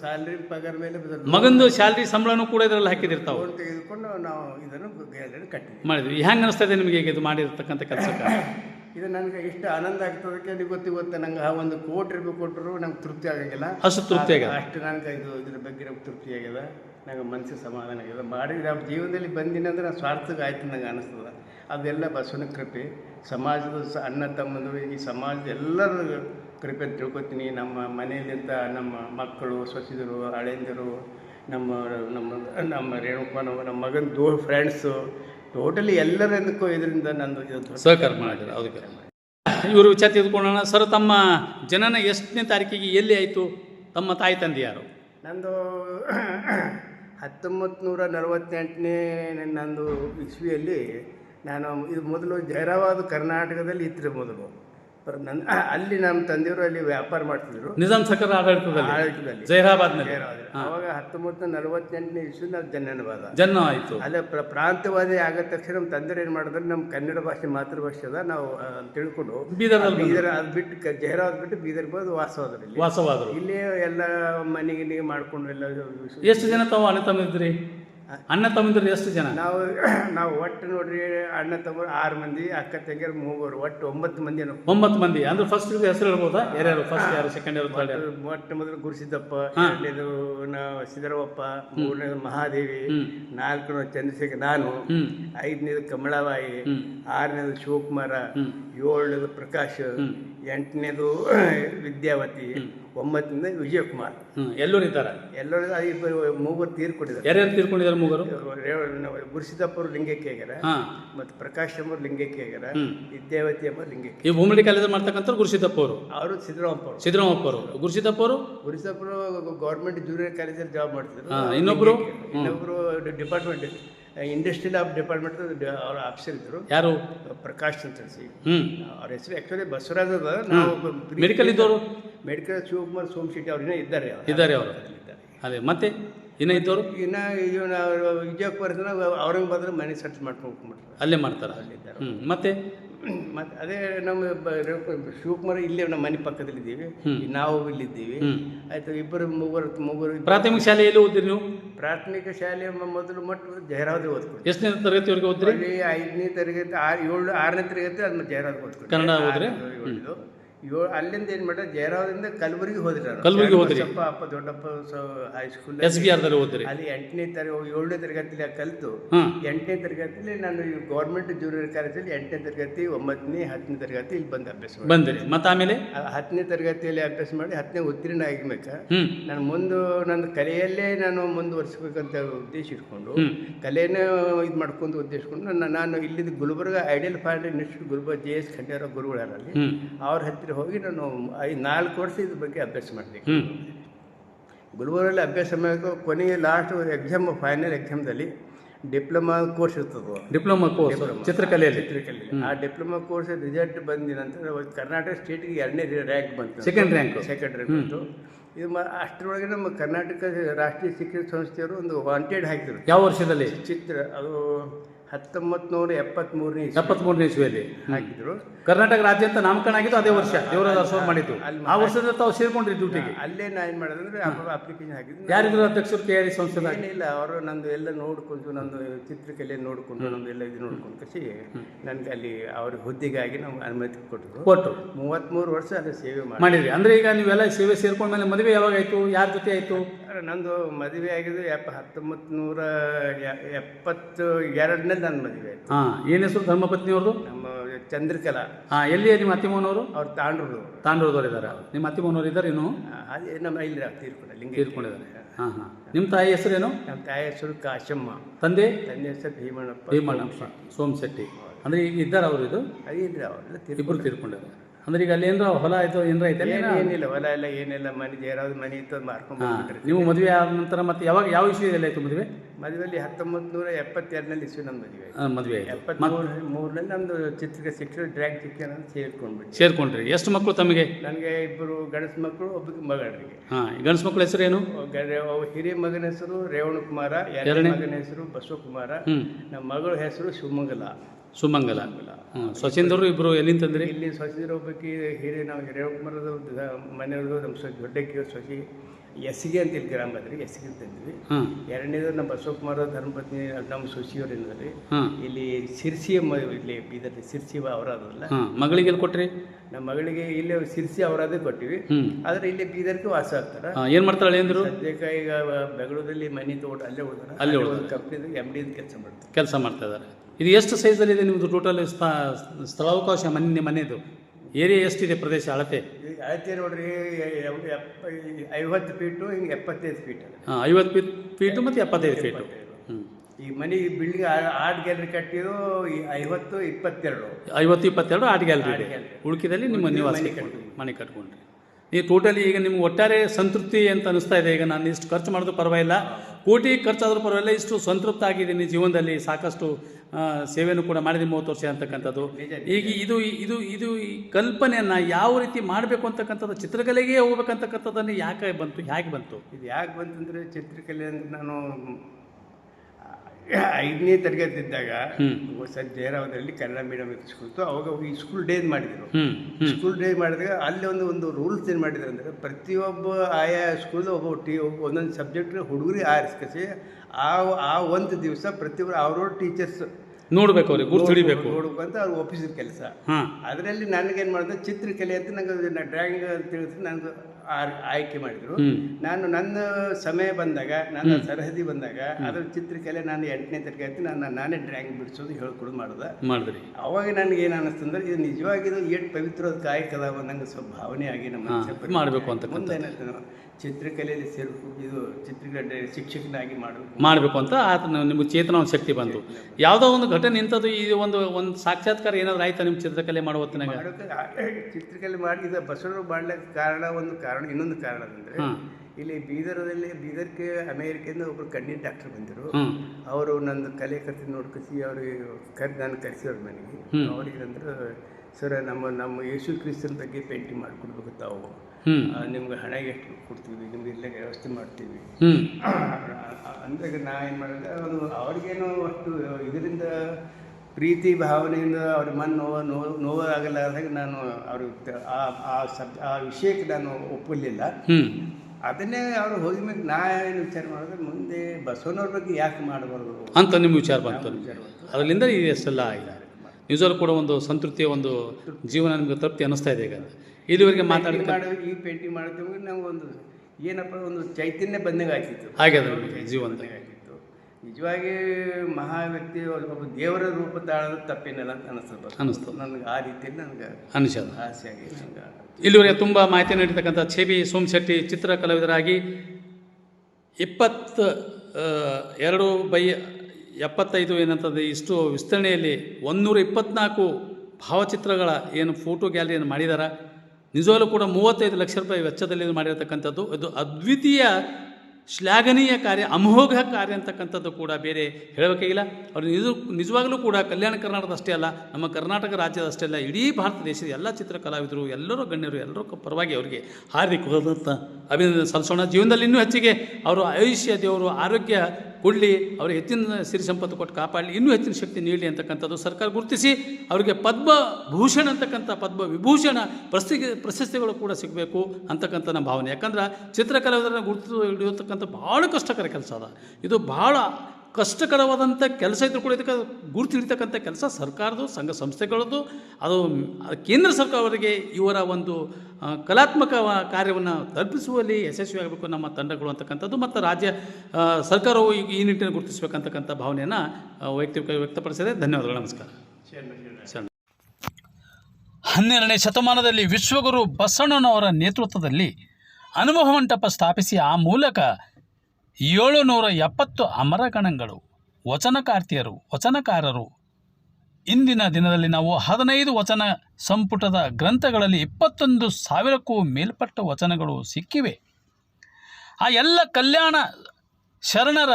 ಸ್ಯಾಲ್ರಿ ಪಗಾರ ಮೇಲೆ ಮಗಂದು ಸ್ಯಾಲ್ರಿ ಸಂಬಳನೂ ಕೂಡ ಇದರಲ್ಲಿ ಹಾಕಿದಿರ್ತಾವೆ. ತೆಗೆದುಕೊಂಡು ನಾವು ಇದನ್ನು ಗ್ಯಾಲರಿ ಕಟ್ಟಿದ್ವಿ ಮಾಡಿದ್ವಿ. ಹೆಂಗೆ ಅನಿಸ್ತದೆ ಇದೆ ನಿಮಗೆ ಇದು ಮಾಡಿರ್ತಕ್ಕಂಥ ಕೆಲಸಕ್ಕೆ? ಇದು ನನಗೆ ಇಷ್ಟು ಆನಂದ ಆಗ್ತದಕ್ಕೆ ಅದು ಗೊತ್ತು ನಂಗೆ ಆ ಒಂದು ಕೋಟಿ ರೂಪಾಯಿ ಕೊಟ್ಟರು ನಂಗೆ ತೃಪ್ತಿ ಆಗಂಗಿಲ್ಲ. ಅಷ್ಟು ತೃಪ್ತಿ ಆಗ ಅಷ್ಟು ನನಗೆ ಇದು ಇದ್ರ ಬಗ್ಗೆ ನಂಗೆ ತೃಪ್ತಿ ಆಗ್ಯದ. ನಂಗೆ ಮನಸ್ಸಿಗೆ ಸಮಾಧಾನ ಆಗ್ಯದ. ಮಾಡಿದ್ರೆ ನಾವು ಜೀವನದಲ್ಲಿ ಬಂದಿನಂದ್ರೆ ಸ್ವಾರ್ಥಕ್ಕೆ ಆಯ್ತು ನಂಗೆ ಅನಿಸ್ತದ. ಅದೆಲ್ಲ ಬಸವನ ಕೃಪೆ. ಸಮಾಜದ ಸ ಅಣ್ಣ ತಮ್ಮಂದರು ಈ ಸಮಾಜದ ಎಲ್ಲರ ಕೃಪೆ ತಿಳ್ಕೊತೀನಿ. ನಮ್ಮ ಮನೆಯಲ್ಲಿದ್ದ ನಮ್ಮ ಮಕ್ಕಳು ಸೊಸಿದರು ಹಳೆಯಂದಿರು ನಮ್ಮ ನಮ್ಮ ನಮ್ಮ ರೇಣುಕನವ ನಮ್ಮ ಮಗನ ದೋ ಫ್ರೆಂಡ್ಸು ಟೋಟಲಿ ಎಲ್ಲರದಕ್ಕೂ ಇದರಿಂದ ನಂದು ಸಹಕಾರ ಮಾಡಿದ್ರು ಅದಕ್ಕೆ ಇವರು ವಿಚಾರ ತೆಗೆದುಕೊಳ್ಳೋಣ ಸರ್ ತಮ್ಮ ಜನನ ಎಷ್ಟನೇ ತಾರೀಕಿಗೆ ಎಲ್ಲಿ ಆಯಿತು? ತಮ್ಮ ತಾಯಿ ತಂದೆ ಯಾರು ನಂದು ಹತ್ತೊಂಬತ್ತು ನೂರ ನಲವತ್ತೆಂಟನೇ ನಂದು ಇಸ್ವಿಯಲ್ಲಿ ನಾನು ಇದು ಮೊದಲು ಜೈರಾಬಾದ್ ಕರ್ನಾಟಕದಲ್ಲಿ ಇತ್ತು ಮೊದಲು. ನನ್ನ ಅಲ್ಲಿ ನಮ್ಮ ತಂದೆಯವರು ಅಲ್ಲಿ ವ್ಯಾಪಾರ ಮಾಡ್ತಿದ್ರು. ನಿಜಾಮ್ ಸರ್ಕಾರ ಆಡಳಿತದಲ್ಲಿ? ಜೈರಾಬಾದ್ನಲ್ಲಿ? ಜೈರಾಬಾದ್ ಅವಾಗ ಹತ್ತೊಂಬತ್ತು ನಲವತ್ತೆಂಟನೇ ಇಸ್ವಿ ನಾವು ಜನನವಾದ ಜನ್ಮ ಆಯಿತು. ಅಲ್ಲೇ ಪ್ರ ಪ್ರಾಂತವಾದಿ ಆಗದ ತಕ್ಷಣ ನಮ್ಮ ತಂದೆ ಏನು ಮಾಡಿದ್ರೆ ನಮ್ಮ ಕನ್ನಡ ಭಾಷೆ ಮಾತೃಭಾಷೆ ಅದ ನಾವು ತಿಳ್ಕೊಂಡು ಬೀದರ್. ಬೀದರ್ ಅದು ಬಿಟ್ಟು ಜೈರಾಬಾದ್ ಬಿಟ್ಟು ಬೀದರ್ ಬಂದು ವಾಸವಾದ್ರು ವಾಸವಾದರು. ಇಲ್ಲಿ ಎಲ್ಲ ಮನೆಗೆ ಮಾಡ್ಕೊಂಡು ಎಲ್ಲ ಎಷ್ಟು ಜನ ತಾವು ಅಣ್ಣ ತಮ್ಮ ಇದ್ರಿ ಅಣ್ಣ ತಮ್ಮಂದ್ರೆ ಎಷ್ಟು ಜನ? ನಾವು ನಾವು ಒಟ್ಟು ನೋಡ್ರಿ ಅಣ್ಣ ತಮ್ಮ ಆರು ಮಂದಿ ಅಕ್ಕ ತಂಗಿಯರು ಮೂವರು ಒಟ್ಟು ಒಂಬತ್ತು ಮಂದಿ ಒಂಬತ್ತು ಮಂದಿ. ಅಂದ್ರೆ ಫಸ್ಟ್ ಹೆಸರು ಹೇಳ್ಬೋದಾ? ಯಾರ್ಯಾರು? ಫಸ್ಟ್ ಯಾರು ಸೆಕೆಂಡ್ ಯಾರು ಥರ್ಡ್ ಯಾರು ಮೊಟ್ಟ ಮೊದಲು ಗುರುಸಿದ್ದಪ್ಪ ಎರಡನೇದು ನಾವು ಸಿದ್ದರಾಮಪ್ಪ ಮೂರನೇದು ಮಹಾದೇವಿ ನಾಲ್ಕನೇದು ಚಂದ್ರಶೇಖರ್ ನಾನು ಐದನೇದು ಕಮಲಾಬಾಯಿ ಆರನೇದು ಶಿವಕುಮಾರ ಏಳನೇದು ಪ್ರಕಾಶ್ ಎಂಟನೇದು ವಿದ್ಯಾವತಿ ಒಂಬತ್ತಿಂದ ವಿಜಯಕುಮಾರ್. ಎಲ್ಲರೂ ಇದ್ದಾರೆ? ಎಲ್ಲರೂ ಇಬ್ಬರು ಮೂವರು ತೀರ್ಕೊಂಡಿದ್ದಾರೆ. ಯಾರ್ಯಾರು ತೀರ್ಕೊಂಡಿದ್ದಾರೆ ಮೂಗರು ಗುರುಸಿದಪ್ಪರು ಲಿಂಗಕ್ಕೆ ಆಗ್ಯಾರ. ಮತ್ತು ಪ್ರಕಾಶ್ ಎಂಬರು ಲಿಂಗಕ್ಕೆ ಆಗ್ಯಾರ. ವಿದ್ಯಾವತಿ ಎಂಬ ಲಿಂಗಕ್ಕೆ ಈ ಭೂಮಿಡಿ ಕಾಲೇಜ್ ಮಾಡ್ತಕ್ಕಂಥ ಗುರುಸಿದ್ದಪ್ಪ ಅವರು? ಅವರು ಸಿದ್ದರಾಮಪ್ಪ ಅವರು. ಸಿದ್ದರಾಮಪ್ಪ ಅವರು. ಅವರು? ಗೌರ್ಮೆಂಟ್ ಜೂನಿಯರ್ ಕಾಲೇಜಲ್ಲಿ ಜಾಬ್ ಮಾಡ್ತಿದ್ರು. ಇನ್ನೊಬ್ಬರು ಇನ್ನೊಬ್ರು? ಇನ್ನೊಬ್ರು ಡಿಪಾರ್ಟ್ಮೆಂಟ್. ಇಂಡಸ್ಟ್ರಿಯಲ್ ಆಫ್ ಡಿಪಾರ್ಟ್ಮೆಂಟ್ ಅವರ ಆಫೀಸರ್ ಇದ್ರು. ಯಾರು? ಪ್ರಕಾಶ್ ಅಂತ ಹೇಳಿ ಅವ್ರ ಹೆಸರು ಆ್ಯಕ್ಚುಲಿ ಬಸವರಾಜ್ ಅದ. ನಾವು ಮೆಡಿಕಲ್ ಇದ್ದವರು. ಮೆಡಿಕಲ್ ಶಿವಕುಮಾರ್ ಸೋಮಶೆಟ್ಟಿ ಅವ್ರನ್ನ ಇದ್ದಾರೆ. ಅವ್ರು. ಇದ್ದಾರೆ ಅವರು. ಅದೇ ಮತ್ತೆ? ಇನ್ನೂ ಇದ್ದವರು? ಇನ್ನು ಇವನು ವಿಜಯಕುಮಾರ್ ಬಂದ್ರೆ ಮನೆ ಸರ್ಚ್ ಮಾಡ್ಕೊಂಡು ಅಲ್ಲೇ ಮಾಡ್ತಾರೆ? ಅಲ್ಲಿದ್ದಾರೆ ಮತ್ತೆ? ಮತ್ತೆ ಅದೇ ನಮ್ಮ ಬ- ಶಿವಕುಮಾರ್ ಇಲ್ಲೇ ನಮ್ಮ ಮನೆ ಪಕ್ಕದಲ್ಲಿದ್ದೀವಿ. ನಾವು ಇಲ್ಲಿದ್ದೀವಿ. ಆಯ್ತು ಇಬ್ಬರು ಮೂವರು ಮೂವರು ಪ್ರಾಥಮಿಕ ಶಾಲೆಯಲ್ಲಿ ಓದಿರಿ ನೀವು? ಪ್ರಾಥಮಿಕ ಶಾಲೆ ಮ- ಮೊದಲು ಮಟ್ಟ ಜಯರಾವ್ರಿ ಓದ್ಕೊಂಡು ಎಷ್ಟನೇ ತರಗತಿವರೆಗೆ ಓದ್ರಿ? ಅಲ್ಲಿ ಐದನೇ ತರಗತಿ ಆರು ಏಳು ಆರನೇ ತರಗತಿ ಅದು ಜಯರಾವ್ ಓದ್ಕೊಂಡು ಕನ್ನಡ ಓದ್ರಿ? ಅಲ್ಲಿಂದ ಏನು ಮಾಡ್ರೆ ಜಯರಾವದಿಂದ ಕಲಬುರಗಿ ಹೋದ್ರಿ ನಾನು. ಕಲಬುರ್ಗಿ ಹೋದ್ರಿ? ಅಪ್ಪ ಅಪ್ಪ ದೊಡ್ಡಪ್ಪ ಹೈಸ್ಕೂಲ್ ಎಸ್ ಬಿ ಆರ್ದಲ್ಲಿ ಓದ್ರಿ ಅಲ್ಲಿ ಎಂಟನೇ ತರಗತಿ ಏಳನೇ ತರಗತಿಲಿ ಕಲಿತು. ಎಂಟನೇ ತರಗತಿಲಿ ನಾನು ಗೌರ್ಮೆಂಟ್ ಜೂನಿಯರ್ ಕಾಲೇಜಲ್ಲಿ ಎಂಟನೇ ತರಗತಿ ಒಂಬತ್ತನೇ ಹತ್ತನೇ ತರಗತಿ ಇಲ್ಲಿ ಬಂದು ಅಭ್ಯಾಸ ಮಾಡಿ ಬಂದಿರಿ. ಮತ್ತೆ ಆಮೇಲೆ? ಹತ್ತನೇ ತರಗತಿಯಲ್ಲಿ ಅಭ್ಯಾಸ ಮಾಡಿ ಹತ್ತನೇ ಉತ್ತೀರ್ಣ ಆಗಬೇಕ. ನಾನು ಮುಂದೆ ನನ್ನ ಕಲೆಯಲ್ಲೇ ನಾನು ಮುಂದುವರಿಸ್ಬೇಕಂತ ಉದ್ದೇಶ ಇಟ್ಕೊಂಡು ಕಲೆನ ಇದು ಮಾಡ್ಕೊಂಡು ಉದ್ದೇಶಕೊಂಡು ನಾನು ಇಲ್ಲಿ Gulbarga ideal ford institute Gulbarga J S Khandera ಗುರುಗಳರಲ್ಲಿ ಹ್ಮ್. ಅವ್ರ ಹತ್ತಿರ ಹೋಗಿ ನಾನು ಐದು ನಾಲ್ಕು ವರ್ಷ ಇದ್ರ ಬಗ್ಗೆ ಅಭ್ಯಾಸ ಮಾಡಿದೆ. ಗುಲ್ಬರ್ಗಲ್ಲಿ ಅಭ್ಯಾಸ ಮಾಡಬೇಕು ಕೊನೆಗೆ ಲಾಸ್ಟ್ ಎಕ್ಸಾಮ್ ಫೈನಲ್ ಎಕ್ಸಾಮ್ದಲ್ಲಿ ಡಿಪ್ಲೊಮಾ ಕೋರ್ಸ್ ಇರ್ತದೆ. ಡಿಪ್ಲೊಮಾ ಕೋರ್ಸ್ ಚಿತ್ರಕಲೆಯಲ್ಲಿ. ಚಿತ್ರಕಲೆ ಆ ಡಿಪ್ಲೊಮಾ ಕೋರ್ಸ್ ರಿಸಲ್ಟ್ ಬಂದಿನ ನಂತರ ಕರ್ನಾಟಕ ಸ್ಟೇಟ್ಗೆ ಎರಡನೇ ರ್ಯಾಂಕ್ ಬಂತು. ಸೆಕೆಂಡ್ ರ್ಯಾಂಕ್ ಸೆಕೆಂಡ್ ರ್ಯಾಂಕ್ ಬಂತು. ಇದು ಮ ಅಷ್ಟರೊಳಗೆ ನಮ್ಮ ಕರ್ನಾಟಕ ರಾಷ್ಟ್ರೀಯ ಶಿಕ್ಷಣ ಸಂಸ್ಥೆಯವರು ಒಂದು ವಾಂಟೆಡ್ ಹಾಕಿದ್ರು. ಯಾವ ವರ್ಷದಲ್ಲಿ? ಚಿತ್ರ ಅದು ಹತ್ತೊಂಬತ್ತು ನೂರ ಎಪ್ಪತ್ಮೂರನೇ ಎಪ್ಪತ್ಮೂರನೇ ಇಸ್ವಿಯಲ್ಲಿ. ಹಾಕಿದ್ರು. ಕರ್ನಾಟಕ ರಾಜ್ಯ ಅಂತ ನಾಮಕರಣ ಆಗಿದ್ದು ಅದೇ ವರ್ಷ ದೇವರಾಜ ಅರಸವ್ರು ಮಾಡಿದ್ದು. ಅಲ್ಲಿ ಆ ವರ್ಷದ ತಾವು ಸೇರ್ಕೊಂಡ್ರಿ ಡ್ಯೂಟಿಗೆ. ಅಲ್ಲೇ ನಾ ಏನು ಮಾಡಿದ್ರೆ ಅಪ್ಲಿಕೇಶನ್ ಹಾಕಿದ್ರು ಯಾರಿದ್ರು ಅಧ್ಯಕ್ಷರು ಕೆ ಆರ್ ಸಂಸ್ಥೆ ಏನಿಲ್ಲ ಅವರು ನಂದು ಎಲ್ಲ ನೋಡ್ಕೊಂಡು ನಂದು ಚಿತ್ರಕಲೆ ನೋಡಿಕೊಂಡು ನಂದು ಎಲ್ಲ ಇದು ನೋಡ್ಕೊಂಡು ಕಸಿ ನನಗೆ ಅಲ್ಲಿ ಅವ್ರ ಹುದ್ದೆಗಾಗಿ ನಾವು ಅನುಮತಿ ಕೊಟ್ಟರು. ಕೊಟ್ಟು. ಮೂವತ್ತ್ಮೂರು ವರ್ಷ ಅಲ್ಲಿ ಸೇವೆ ಮಾಡಿ ಮಾಡಿದ್ರಿ. ಅಂದ್ರೆ ಈಗ ನೀವೆಲ್ಲ ಸೇವೆ ಸೇರ್ಕೊಂಡ್ಮೇಲೆ ಮದುವೆ ಯಾವಾಗ ಆಯ್ತು? ಯಾರ ಜೊತೆ ಆಯ್ತು? ನಂದು ಮದುವೆ ಆಗಿದ್ದು ಎಪ್ಪ ಹತ್ತೊಂಬತ್ತು ನೂರ ಎಪ್ಪತ್ತು ಎರಡನೇ ನನ್ನ ಮದುವೆ ಹಾಂ ಹಾ ಏನ್ ಹೆಸರು ಧರ್ಮಪತ್ನಿ ಅವ್ರದ್ದು ನಮ್ಮ ಚಂದ್ರಕಲಾ. ಹಾಂ ಎಲ್ಲಿ ನಿಮ್ಮ ಅತ್ತಿಮೋನವರು ಅವ್ರು ತಾಂಡ್ರು ತಾಂಡೂರದವ್ರು ಇದ್ದಾರೆ ನಿಮ್ಮ ಅತ್ತಿಮೋನವ್ರು ಇದ್ದಾರೆ ಇನ್ನು? ಅದೇ ನಮ್ಮ ಇಲ್ಲಿ ತೀರ್ಕೊಂಡ ಲಿಂಗ ತೀರ್ಕೊಂಡಿದ್ದಾರೆ. ಹಾಂ ಹಾಂ. ನಿಮ್ಮ ತಾಯಿ ಹೆಸರೇನು? ನಮ್ಮ ತಾಯಿ ಹೆಸರು ಕಾಶಮ್ಮ. ತಂದೆ? ತಂದೆ ಹೆಸರು ಭೀಮಣ್ಣಪ್ಪ. ಭೀಮಣ್ಣಪ್ಪ. ಸೋಮಶೆಟ್ಟಿ. ಅಂದ್ರೆ ಈಗ ಇದ್ದಾರೆ ಅವರು ಇದು? ಅದೇ ಇದ್ದಾರೆ ಅವರೆಲ್ಲ ಇಬ್ಬರು ತೀರ್ಕೊಂಡಿದ್ದಾರೆ. ಅಂದ್ರೆ ಈಗ ಅಲ್ಲಿ ಏನಾರ ಹೊಲ ಆಯ್ತು ಏನಾರ ಐತೆ ಏನು ಏನಿಲ್ಲ ಹೊಲ ಎಲ್ಲ ಏನಿಲ್ಲ ಮನೆ ಜೇರಾವ್ದು ಮನೆ ಇತ್ತು ಅದು ಮಾರ್ಕೊಂಡು ಬಂದ್ಬಿಟ್ರಿ. ನೀವು ಮದುವೆ ಆದ ನಂತರ ಮತ್ತೆ ಯಾವಾಗ ಯಾವ ವಿಷಯದಲ್ಲಿ ಆಯ್ತು ಮದುವೆ? ಮದುವೆಯಲ್ಲಿ ಹತ್ತೊಂಬತ್ತು ನೂರ ಎಪ್ಪತ್ತೆರಡನಲ್ಲಿ ಇಸ್ವಿ ನಮ್ಮ ಮದುವೆ ಆ, ಮದುವೆ ಆಯ್ತು. ಎಪ್ಪತ್ಮೂರು ಮೂರರಲ್ಲಿ ನಮ್ಮದು ಚಿತ್ರ ಶಿಕ್ಷಣ ಡ್ರ್ಯಾಗ್ ಶಿಕ್ಷಣ ಅಂತ ಸೇರ್ಕೊಂಡ್ಬಿಟ್ಟು ಸೇರ್ಕೊಂಡ್ರಿ. ಎಷ್ಟು ಮಕ್ಕಳು ತಮಗೆ? ನನಗೆ ಇಬ್ಬರು ಗಣಸ್ ಮಕ್ಕಳು ಒಬ್ಬ ಮಗಳಿಗೆ ಹಾ ಗಂಡ್ಸ್ ಮಕ್ಕಳ ಹೆಸರು ಏನು? ಹಿರಿಯ ಮಗನ ಹೆಸರು ರೇವಣಕುಮಾರ ಎರಡನೇ ಮಗನ ಹೆಸರು ಬಸವಕುಮಾರ. ಹ್ಮ್. ನಮ್ಮ ಮಗಳ ಹೆಸರು ಶಿವಮಂಗಲ. ಸುಮಂಗಲ. ಹ್ಮ್ ಇಬ್ಬರು ಎಲ್ಲಿಂದ ತಂದ್ರಿ ಇಲ್ಲಿ ಸ್ವಚಂದ್ರ ಒಬ್ಬಕ್ಕೆ ಹಿರಿಯ ನಾವು ರೇವಣಕುಮಾರದ ಮನೆಯವ್ರದ್ದು ನಮ್ಮ ಸೊ ದೊಡ್ಡಕ್ಕೆ ಸೊಸಿ ಎಸ್ಗೆ ಅಂತ ಇಲ್ಲಿ ಗ್ರಾಮ ಅದ್ರಿ ಎಸ್ಸಿಗೆ ತಂದ್ವಿ ಎರಡನೇದು ನಮ್ಮ ಬಸವಕುಮಾರ ಧರ್ಮಪತ್ನಿ ನಮ್ಮ ಸೊಸಿಯವರಿಂದ ರೀ ಇಲ್ಲಿ ಸಿರ್ಸಿ ಇಲ್ಲಿ ಬೀದರ್ ಸಿರ್ಸಿ ಹ್ಮ್ ಮಗಳಿಗೆ ಎಲ್ಲಿ ಕೊಟ್ರಿ? ನಮ್ಮ ಮಗಳಿಗೆ ಇಲ್ಲಿ ಸಿರ್ಸಿ ಅವರಾದೇ ಕೊಟ್ಟಿವಿ. ಆದ್ರೆ ಇಲ್ಲಿ ಬೀದರ್ಗೆ ವಾಸ ಆಗ್ತಾರ. ಏನ್ ಮಾಡ್ತಾಳೆ ಅಂದ್ರು? ಸದ್ಯಕ್ಕೆ ಈಗ ಬೆಂಗಳೂರಲ್ಲಿ ಮನೆ ತೋಟ ಅಲ್ಲೇ ಉಳಿದಾರ ಅಲ್ಲೇ ಒಂದು ಕಂಪ್ನಿದಾಗ ಎಂ ಡಿ ಕೆಲಸ ಮಾಡ್ತಾರೆ. ಕೆಲಸ ಮಾಡ್ತಾ ಇದ್ದಾರೆ ಇದು ಎಷ್ಟು ಸೈಜಲ್ಲಿದೆ ನಿಮ್ಮದು ಟೋಟಲ್ ಸ್ಥಳಾವಕಾಶ ಮನೆ ಮನೆದು? ಏರಿಯಾ ಎಷ್ಟಿದೆ ಪ್ರದೇಶ ಅಳತೆ? ಅಳತೆ ನೋಡ್ರಿ ಐವತ್ತು ಫೀಟು ಹಿಂಗೆ ಎಪ್ಪತ್ತೈದು ಫೀಟ್ ಹಾಂ ಐವತ್ತು ಫೀಟ್ ಫೀಟು ಮತ್ತು ಎಪ್ಪತ್ತೈದು ಫೀಟು ಹ್ಞೂ ಈ ಮನೆ ಬಿಲ್ಡಿಂಗ್ ಆರ್ಟ್ ಗ್ಯಾಲರಿ ಕಟ್ಟಿದ್ದು ಐವತ್ತು ಇಪ್ಪತ್ತೆರಡು. ಐವತ್ತು ಇಪ್ಪತ್ತೆರಡು ಆರ್ಟ್ ಗ್ಯಾಲರಿ. ಉಳ್ಕಿದಲ್ಲಿ ನಿಮ್ಮ ನಿವಾಸ ಮನೆ ಕಟ್ಕೊಂಡ್ರಿ. ನೀವು ಟೋಟಲಿ ಈಗ ನಿಮ್ಗೆ ಒಟ್ಟಾರೆ ಸಂತೃಪ್ತಿ ಅಂತ ಅನಿಸ್ತಾ ಇದೆ. ಈಗ ನಾನು ಇಷ್ಟು ಖರ್ಚು ಮಾಡೋದು ಪರವಾಗಿಲ್ಲ. ಕೋಟಿ ಖರ್ಚಾದರೂ ಪರವಾಗಿಲ್ಲ. ಇಷ್ಟು ಸಂತೃಪ್ತ ಆಗಿದ್ದೀನಿ ಜೀವನದಲ್ಲಿ ಸಾಕಷ್ಟು ಸೇವೆಯನ್ನು ಕೂಡ ಮಾಡಿದ್ದೀನಿ ಮೂವತ್ತು ವರ್ಷ ಅಂತಕ್ಕಂಥದ್ದು. ಈಗ ಇದು ಇದು ಇದು ಈ ಕಲ್ಪನೆಯನ್ನು ಯಾವ ರೀತಿ ಮಾಡಬೇಕು ಅಂತಕ್ಕಂಥದ್ದು, ಚಿತ್ರಕಲೆಗೆ ಹೋಗ್ಬೇಕಂತಕ್ಕಂಥದ್ದನ್ನು ಯಾಕೆ ಬಂತು? ಹೇಗೆ ಬಂತು? ಇದು ಯಾಕೆ ಬಂತಂದ್ರೆ ಚಿತ್ರಕಲೆ ಅಂದರೆ ನಾನು ಐದನೇ ತರಗತಿ ಇದ್ದಾಗ. ಸರ್ ಜಯರಾಮದಲ್ಲಿ ಕನ್ನಡ ಮೀಡಿಯಂ ಇತ್ತು ಅವಾಗ ಈ ಸ್ಕೂಲ್ ಡೇ ಮಾಡಿದ್ರು. ಸ್ಕೂಲ್ ಡೇ ಮಾಡಿದಾಗ ಅಲ್ಲಿ ಒಂದು ಒಂದು ರೂಲ್ಸ್ ಏನು ಮಾಡಿದ್ರು ಅಂದರೆ ಪ್ರತಿಯೊಬ್ಬ ಆಯಾ ಸ್ಕೂಲ್ ಒಬ್ಬ ಟಿ ಒಂದೊಂದು ಸಬ್ಜೆಕ್ಟ್ ಹುಡುಗರಿ ಆರಿಸ್ಕಸಿ ಆ ಆ ಒಂದು ದಿವಸ ಪ್ರತಿಯೊಬ್ಬರು ಅವ್ರವ್ರ ಟೀಚರ್ಸ್ ನೋಡಬೇಕು ಅವ್ರಿಗೆ ಗುರುತು ಹಿಡಿಬೇಕು. ನೋಡ್ಬೇಕು ಅಂತ ಅವ್ರ ಆಫೀಸಿನ ಕೆಲಸ. ಅದರಲ್ಲಿ ನನಗೇನು ಮಾಡಿದೆ ಚಿತ್ರಕಲೆ ಅಂತ ನಂಗೆ ಡ್ರಾಯಿಂಗ್ ಅಂತ ಹೇಳಿದ್ರೆ ನನಗೆ ಆಯ್ಕೆ ಮಾಡಿದರು. ನಾನು ನನ್ನ ಸಮಯ ಬಂದಾಗ ನನ್ನ ಸರಹದಿ ಬಂದಾಗ ಅದ್ರ ಚಿತ್ರಕಲೆ ನಾನು ಎಂಟನೇ ತರಗತಿ ನಾನು ನಾನೇ ಡ್ರಾಯಿಂಗ್ ಬಿಡಿಸೋದು ಹೇಳ್ಕೊಡು ಮಾಡ್ದೆ. ಮಾಡಿದ್ರಿ. ಅವಾಗ ನನಗೆ ಏನು ಅನ್ನಿಸ್ತಂದ್ರೆ ಇದು ನಿಜವಾಗಿ ಇದು ಎಷ್ಟು ಪವಿತ್ರವಾದ ಕಾಯಕ ಅದಾವ ನಂಗೆ ಸ್ವಲ್ಪ ಭಾವನೆ ಆಗಿ ನಮ್ಮ ಮಾಡಬೇಕು ಅಂತ. ಮುಂದೆ ಚಿತ್ರಕಲೆಯಲ್ಲಿ ಸೇರ್ಕು ಇದು ಚಿತ್ರಕಲೆ ಶಿಕ್ಷಕನಾಗಿ ಮಾಡಬೇಕು. ಮಾಡಬೇಕು ಅಂತ ಆತನ ನಿಮಗೆ ಚೇತನ ಒಂದು ಶಕ್ತಿ ಬಂತು. ಯಾವುದೋ ಒಂದು ಘಟನೆ ಇಂಥದ್ದು ಈ ಒಂದು ಒಂದು ಸಾಕ್ಷಾತ್ಕಾರ ಏನಾದ್ರು ಆಯ್ತಾ ನಿಮ್ಮ ಚಿತ್ರಕಲೆ ಮಾಡೋ ಹೊತ್ತಿನಾಗ? ಚಿತ್ರಕಲೆ ಮಾಡಿದ ಬಸವಣ್ಣ ಮಾಡ್ಲಿಕ್ಕೆ ಕಾರಣ ಒಂದು ಕಾರಣ ಇನ್ನೊಂದು ಕಾರಣ ಅಂದರೆ ಇಲ್ಲಿ ಬೀದರದಲ್ಲಿ ಬೀದರ್ಗೆ ಅಮೇರಿಕೆಯಿಂದ ಒಬ್ಬರು ಕಣ್ಣಿನ ಡಾಕ್ಟರ್ ಬಂದರು ಅವರು ನನ್ನ ಕಲೆ ಕರ್ತಿ ನೋಡ್ಕೊಸಿ ಅವ್ರಿಗೆ ಕರ್ ನಾನು ಕರೆಸಿದ್ರು ಮನೆಗೆ. ಅವ್ರಿಗೆ ಅಂದ್ರೆ ಸರ್ ನಮ್ಮ ನಮ್ಮ ಯೇಸು ಕ್ರಿಸ್ತನ ಬಗ್ಗೆ ಪೇಂಟಿಂಗ್ ಮಾಡಿಕೊಡ್ಬೇಕು ತಾವು. ನಿಮ್ಗೆ ಹಣ ಎಷ್ಟು ಕೊಡ್ತೀವಿ ನಿಮ್ಗೆ ಇಲ್ಲ ವ್ಯವಸ್ಥೆ ಮಾಡ್ತೀವಿ. ಅಂದಾಗ ನಾ ಏನು ಮಾಡಿದೆ ಅದು ಅವ್ರಿಗೇನು ಅಷ್ಟು ಇದರಿಂದ ಪ್ರೀತಿ ಭಾವನೆಯಿಂದ ಅವ್ರ ಮನ ನೋವು ನೋವು ನೋವಾಗಲಾರ್ದಾಗ ನಾನು ಅವ್ರಿಗೆ ಆ ಆ ಸಬ್ ಆ ವಿಷಯಕ್ಕೆ ನಾನು ಒಪ್ಪಲಿಲ್ಲ. ಅದನ್ನೇ ಅವ್ರು ಹೋದ ಮೇಲೆ ನಾ ಏನು ವಿಚಾರ ಮಾಡಿದ್ರೆ ಮುಂದೆ ಬಸವನವ್ರ ಬಗ್ಗೆ ಯಾಕೆ ಮಾಡಬಾರ್ದು? ಅಂತ ನಿಮ್ಮ ವಿಚಾರ ಬಂತು. ಅದರಿಂದ ಈ ಎಷ್ಟೆಲ್ಲ ಆಗಿದೆ ನಿಜವಾಗ್ಲೂ ಕೂಡ ಒಂದು ಸಂತೃಪ್ತಿಯ ಒಂದು ಜೀವನ ನಿಮಗೆ ತೃಪ್ತಿ ಅನ್ನಿಸ್ತಾ ಇದೆ ಈಗ. ಇಲ್ಲಿವರೆಗೆ ಮಾತಾಡಿದ ಈ ಪೇಂಟಿಂಗ್ ಮಾಡಿದ್ವಿ ನಾವು ಒಂದು ಏನಪ್ಪ ಒಂದು ಚೈತನ್ಯ ಬಂದಂಗೆ ಆಗ್ತಿತ್ತು. ಹಾಗೆ ನಿಮಗೆ ಜೀವನದ ಬಂದಂಗೆ ಆಗ್ತಿತ್ತು. ನಿಜವಾಗಿ ಮಹಾ ವ್ಯಕ್ತಿ ಒಬ್ಬ ದೇವರ ರೂಪ ತಾಳೋದು ತಪ್ಪೇನಲ್ಲ ಅಂತ ಅನಿಸ್ತದೆ. ಅನಿಸ್ತು. ನನಗೆ ಆ ರೀತಿಯಲ್ಲಿ ನನಗೆ ಅನಿಸೋದು ಆಸೆ ಆಗಿ ನನಗೆ ಇಲ್ಲಿವರೆಗೆ ತುಂಬ ಮಾಹಿತಿ ನೀಡಿರ್ತಕ್ಕಂಥ ಛೇಬಿ ಸೋಮಶೆಟ್ಟಿ ಚಿತ್ರ ಕಲಾವಿದರಾಗಿ ಇಪ್ಪತ್ತು ಎರಡು ಬೈ ಎಪ್ಪತ್ತೈದು ಏನಂತಂದರೆ ಇಷ್ಟು ವಿಸ್ತರಣೆಯಲ್ಲಿ ಒಂದೂರ ಇಪ್ಪತ್ನಾಲ್ಕು ಭಾವಚಿತ್ರಗಳ ಏನು ಫೋಟೋ ಗ್ಯಾಲರಿಯನ್ನು ಮಾಡಿದಾರ. ನಿಜವಾಗ್ಲೂ ಕೂಡ ಮೂವತ್ತೈದು ಲಕ್ಷ ರೂಪಾಯಿ ವೆಚ್ಚದಲ್ಲಿ ಮಾಡಿರತಕ್ಕಂಥದ್ದು. ಇದು ಅದ್ವಿತೀಯ ಶ್ಲಾಘನೀಯ ಕಾರ್ಯ, ಅಮೋಘ ಕಾರ್ಯ ಅಂತಕ್ಕಂಥದ್ದು ಕೂಡ ಬೇರೆ ಹೇಳಬೇಕಾಗಿಲ್ಲ ಅವರು ನಿಜ, ನಿಜವಾಗಲೂ ಕೂಡ ಕಲ್ಯಾಣ ಕರ್ನಾಟಕದ ಅಷ್ಟೇ ಅಲ್ಲ, ನಮ್ಮ ಕರ್ನಾಟಕ ರಾಜ್ಯದ ಅಷ್ಟೇ ಅಲ್ಲ, ಇಡೀ ಭಾರತ ದೇಶದ ಎಲ್ಲ ಚಿತ್ರ ಕಲಾವಿದರು ಎಲ್ಲರೂ ಗಣ್ಯರು, ಎಲ್ಲರೂ ಪರವಾಗಿ ಅವರಿಗೆ ಹಾರ್ದಿಕ ಅಭಿನಂದನೆ ಸಲ್ಲಿಸೋಣ. ಜೀವನದಲ್ಲಿ ಇನ್ನೂ ಹೆಚ್ಚಿಗೆ ಅವರು ಆಯುಷ್ಯ ದೇವರು, ಆರೋಗ್ಯ ಕೊಡಲಿ, ಅವರಿಗೆ ಹೆಚ್ಚಿನ ಸಿರಿ ಸಂಪತ್ತು ಕೊಟ್ಟು ಕಾಪಾಡಲಿ, ಇನ್ನೂ ಹೆಚ್ಚಿನ ಶಕ್ತಿ ನೀಡಲಿ ಅಂತಕ್ಕಂಥದ್ದು ಸರ್ಕಾರ ಗುರುತಿಸಿ, ಅವರಿಗೆ ಪದ್ಮಭೂಷಣ ಅಂತಕ್ಕಂಥ ಪದ್ಮ ವಿಭೂಷಣ ಪ್ರಸ್ತಿ ಪ್ರಶಸ್ತಿಗಳು ಕೂಡ ಸಿಗಬೇಕು ಅಂತಕ್ಕಂಥ ನಮ್ಮ ಭಾವನೆ. ಯಾಕಂದ್ರೆ ಚಿತ್ರಕಲಾವಿದರನ್ನ ಗುರುತು ಹಿಡಿಯತಕ್ಕಂಥ ಭಾಳ ಕಷ್ಟಕರ ಕೆಲಸ ಅದ. ಇದು ಭಾಳ ಕಷ್ಟಕರವಾದಂಥ ಕೆಲಸ ಇದ್ದರೂ ಕೂಡ ಇದಕ್ಕೆ ಗುರುತು ಹಿಡಿತಕ್ಕಂಥ ಕೆಲಸ ಸರ್ಕಾರದ್ದು, ಸಂಘ ಸಂಸ್ಥೆಗಳದ್ದು, ಅದು ಕೇಂದ್ರ ಸರ್ಕಾರವರಿಗೆ ಇವರ ಒಂದು ಕಲಾತ್ಮಕ ಕಾರ್ಯವನ್ನು ತಲುಪಿಸುವಲ್ಲಿ ಯಶಸ್ವಿಯಾಗಬೇಕು ನಮ್ಮ ತಂಡಗಳು ಅಂತಕ್ಕಂಥದ್ದು ಮತ್ತು ರಾಜ್ಯ ಸರ್ಕಾರವು ಈ ನಿಟ್ಟಿನಲ್ಲಿ ಗುರುತಿಸಬೇಕಂತಕ್ಕಂಥ ಭಾವನೆಯನ್ನು ವೈಯಕ್ತಿಕ ವ್ಯಕ್ತಪಡಿಸಿದೆ. ಧನ್ಯವಾದಗಳು. ನಮಸ್ಕಾರ. ಹನ್ನೆರಡನೇ ಶತಮಾನದಲ್ಲಿ ವಿಶ್ವಗುರು ಬಸವಣ್ಣನವರ ನೇತೃತ್ವದಲ್ಲಿ ಅನುಭವ ಮಂಟಪ ಸ್ಥಾಪಿಸಿ, ಆ ಮೂಲಕ ಏಳುನೂರ ಎಪ್ಪತ್ತು ಅಮರಗಣಗಳು, ವಚನಕಾರ್ತಿಯರು, ವಚನಕಾರರು. ಇಂದಿನ ದಿನದಲ್ಲಿ ನಾವು ಹದಿನೈದು ವಚನ ಸಂಪುಟದ ಗ್ರಂಥಗಳಲ್ಲಿ ಇಪ್ಪತ್ತೊಂದು ಸಾವಿರಕ್ಕೂ ಮೇಲ್ಪಟ್ಟ ವಚನಗಳು ಸಿಕ್ಕಿವೆ. ಆ ಎಲ್ಲ ಕಲ್ಯಾಣ ಶರಣರ,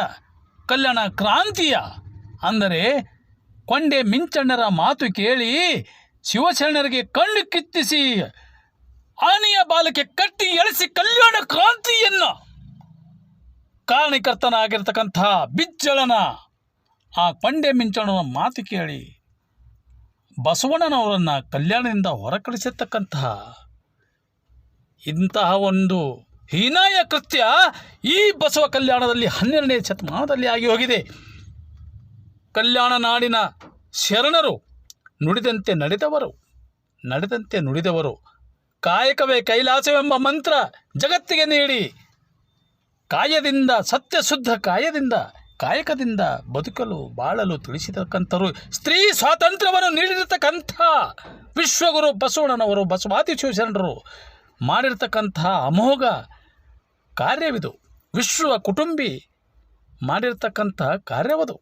ಕಲ್ಯಾಣ ಕ್ರಾಂತಿಯ, ಅಂದರೆ ಕೊಂಡೆ ಮಿಂಚಣ್ಣರ ಮಾತು ಕೇಳಿ ಶಿವಶರಣರಿಗೆ ಕಣ್ಣು ಕಿತ್ತಿಸಿ ಆನೆಯ ಬಾಲಕ್ಕೆ ಕಟ್ಟಿ ಎಳೆಸಿ ಕಲ್ಯಾಣ ಕ್ರಾಂತಿಯನ್ನು ಕಾರಣಕರ್ತನಾಗಿರ್ತಕ್ಕಂಥ ಬಿಜ್ಜಳನ, ಆ ಕೊಂಡೆ ಮಿಂಚಣನ ಮಾತು ಕೇಳಿ ಬಸವಣ್ಣನವರನ್ನು ಕಲ್ಯಾಣದಿಂದ ಹೊರಕಳಿಸಿರ್ತಕ್ಕಂತಹ ಇಂತಹ ಒಂದು ಹೀನಾಯ ಕೃತ್ಯ ಈ ಬಸವ ಕಲ್ಯಾಣದಲ್ಲಿ ಹನ್ನೆರಡನೇ ಶತಮಾನದಲ್ಲಿ ಆಗಿ ಹೋಗಿದೆ. ಕಲ್ಯಾಣ ನಾಡಿನ ಶರಣರು ನುಡಿದಂತೆ ನಡೆದವರು, ನಡೆದಂತೆ ನುಡಿದವರು ಕಾಯಕವೇ ಕೈಲಾಸವೆಂಬ ಮಂತ್ರ ಜಗತ್ತಿಗೆ ನೀಡಿ ಕಾಯದಿಂದ, ಸತ್ಯಶುದ್ಧ ಕಾಯದಿಂದ, ಕಾಯಕದಿಂದ ಬದುಕಲು, ಬಾಳಲು ತಿಳಿಸಿದಕ್ಕಂಥರು ಸ್ತ್ರೀ ಸ್ವಾತಂತ್ರ್ಯವನ್ನು ನೀಡಿರತಕ್ಕಂಥ ವಿಶ್ವಗುರು ಬಸವಣ್ಣನವರು, ಬಸವಾದಿ ಶಿವಶರಣರು ಮಾಡಿರ್ತಕ್ಕಂಥ ಅಮೋಘ ಕಾರ್ಯವಿದು. ವಿಶ್ವ ಕುಟುಂಬಿ ಮಾಡಿರ್ತಕ್ಕಂಥ ಕಾರ್ಯವದು.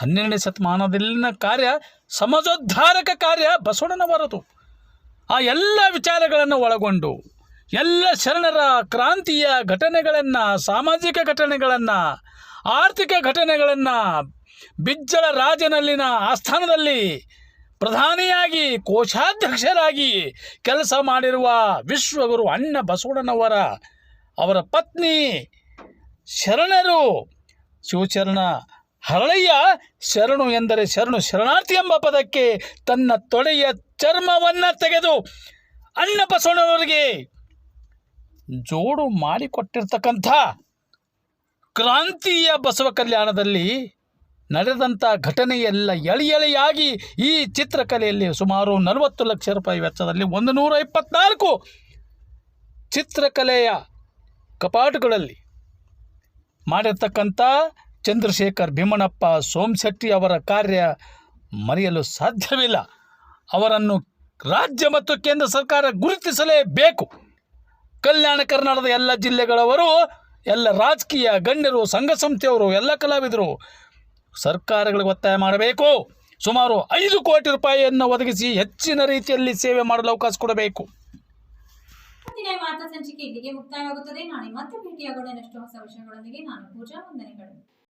ಹನ್ನೆರಡನೇ ಶತಮಾನದಲ್ಲಿನ ಕಾರ್ಯ, ಸಮಾಜೋದ್ಧಾರಕ ಕಾರ್ಯ ಬಸವಣ್ಣನವರದು. ಆ ಎಲ್ಲ ವಿಚಾರಗಳನ್ನು ಒಳಗೊಂಡು ಎಲ್ಲ ಶರಣರ ಕ್ರಾಂತಿಯ ಘಟನೆಗಳನ್ನು, ಸಾಮಾಜಿಕ ಘಟನೆಗಳನ್ನು, ಆರ್ಥಿಕ ಘಟನೆಗಳನ್ನು, ಬಿಜ್ಜಳ ರಾಜನಲ್ಲಿನ ಆಸ್ಥಾನದಲ್ಲಿ ಪ್ರಧಾನಿಯಾಗಿ, ಕೋಶಾಧ್ಯಕ್ಷರಾಗಿ ಕೆಲಸ ಮಾಡಿರುವ ವಿಶ್ವಗುರು ಅಣ್ಣ ಬಸವಣ್ಣನವರ, ಅವರ ಪತ್ನಿ ಶರಣರು. ಶಿವಚರಣ ಹರಳಯ್ಯ ಶರಣು ಎಂದರೆ ಶರಣು ಶರಣಾರ್ಥಿ ಎಂಬ ಪದಕ್ಕೆ ತನ್ನ ತೊಡೆಯ ಚರ್ಮವನ್ನು ತೆಗೆದು ಅಣ್ಣ ಬಸವಣ್ಣವರಿಗೆ ಜೋಡು ಮಾಡಿಕೊಟ್ಟಿರ್ತಕ್ಕಂಥ ಕ್ರಾಂತಿಯ ಬಸವ ಕಲ್ಯಾಣದಲ್ಲಿ ನಡೆದಂಥ ಘಟನೆಯೆಲ್ಲ ಎಳೆಯಳೆಯಾಗಿ ಈ ಚಿತ್ರಕಲೆಯಲ್ಲಿ ಸುಮಾರು ನಲವತ್ತು ಲಕ್ಷ ರೂಪಾಯಿ ವೆಚ್ಚದಲ್ಲಿ ಒಂದು ನೂರ ಇಪ್ಪತ್ನಾಲ್ಕು ಚಿತ್ರಕಲೆಯ ಕಪಾಟುಗಳಲ್ಲಿ ಮಾಡಿರ್ತಕ್ಕಂಥ ಚಂದ್ರಶೇಖರ್ ಭೀಮಣ್ಣಪ್ಪ ಸೋಮಶೆಟ್ಟಿ ಅವರ ಕಾರ್ಯ ಮರೆಯಲು ಸಾಧ್ಯವಿಲ್ಲ. ಅವರನ್ನು ರಾಜ್ಯ ಮತ್ತು ಕೇಂದ್ರ ಸರ್ಕಾರ ಗುರುತಿಸಲೇಬೇಕು. ಕಲ್ಯಾಣ ಕರ್ನಾಟಕದ ಎಲ್ಲ ಜಿಲ್ಲೆಗಳವರು, ಎಲ್ಲ ರಾಜಕೀಯ ಗಣ್ಯರು, ಸಂಘ ಸಂಸ್ಥೆಯವರು, ಎಲ್ಲ ಕಲಾವಿದರು, ಸರ್ಕಾರಗಳಿಗೆ ಒತ್ತಾಯ ಮಾಡಬೇಕು. ಸುಮಾರು ಐದು ಕೋಟಿ ರೂಪಾಯಿಯನ್ನು ಒದಗಿಸಿ ಹೆಚ್ಚಿನ ರೀತಿಯಲ್ಲಿ ಸೇವೆ ಮಾಡಲು ಅವಕಾಶ ಕೊಡಬೇಕು. ಮುಕ್ತಾಯವಾಗುತ್ತದೆ. ನಾಳೆ ಮತ್ತೆ ಭೇಟಿಯಾಗೋಣ. ಹೊಸ ವಿಷಯಗಳೊಂದಿಗೆ ನಾನು ಪೂಜಾ ವಂದನೆಗಳು.